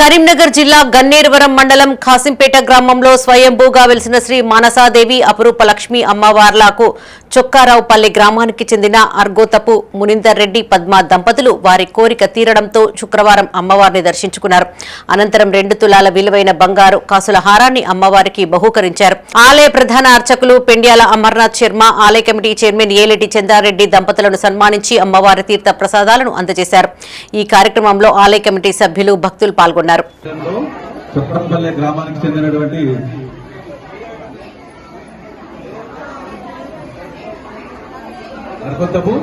కరీంనగర్ జిల్లా గన్నేరువరం మండలం ఖాసింపేట గ్రామంలో స్వయంభూగా వెలిసిన శ్రీ మానసాదేవి అపురూప లక్ష్మి అమ్మవార్లకు చొక్కారావుపల్లి గ్రామానికి చెందిన అర్గోతపు మునిందర్ రెడ్డి పద్మ దంపతులు వారి కోరిక తీరడంతో శుక్రవారం అమ్మవారిని దర్శించుకున్నారు. అనంతరం రెండు తులాల విలువైన బంగారు కాసుల హారాన్ని అమ్మవారికి బహూకరించారు. ఆలయ ప్రధాన అర్చకులు పెండ్యాల అమర్నాథ్ శర్మ ఆలయ కమిటీ చైర్మన్ ఏలెడ్డి చందారెడ్డి దంపతులను సన్మానించి అమ్మవారి తీర్థ ప్రసాదాలను అందజేశారు. ఈ కార్యక్రమంలో ఆలయ కమిటీ సభ్యులు భక్తులు పాల్గొన్నారు. లో చొప్పంపల్లె గ్రామానికి చెందినటువంటి అరకొత్తపు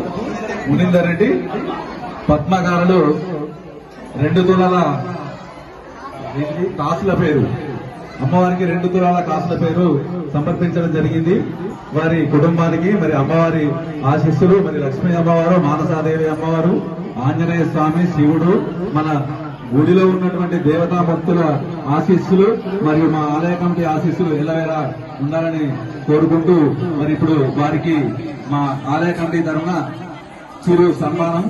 మునిందర్ రెడ్డి పద్మగారులు రెండు తులాల కాసుల పేరు. అమ్మవారికి రెండు తులాల కాసుల పేరు సమర్పించడం జరిగింది. వారి కుటుంబానికి మరి అమ్మవారి ఆశీస్సులు మరి లక్ష్మీ అమ్మవారు మానసాదేవి అమ్మవారు ఆంజనేయ స్వామి శివుడు మన గుడిలో ఉన్నటువంటి దేవతా భక్తుల ఆశీస్సులు మరియు మా ఆలయ కమిటీ ఆశీస్సులు ఎలా ఉండాలని కోరుకుంటూ మరి ఇప్పుడు వారికి మా ఆలయ కమిటీ తరఫున చిరు సన్మానం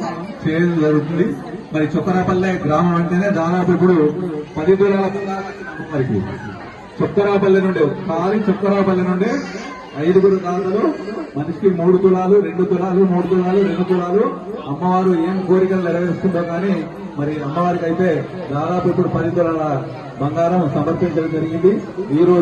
చేయడం జరుగుతుంది. మరి చొక్కరాపల్లె గ్రామం అంటేనే దాదాపు ఇప్పుడు పది దూరాల మరికి చొక్కరాపల్లె నుండి ఖాళీ చొక్కరాపల్లె నుండి ఐదుగురు దాతలు మనిషికి మూడు తులాలు రెండు తులాలు మూడు తులాలు రెండు తులాలు. అమ్మవారు ఏం కోరికలు నెరవేరుస్తుందో కానీ మరి అమ్మవారికి అయితే దాదాపు ఇప్పుడు పది తులాల బంగారం సమర్పించడం జరిగింది. ఈ రోజు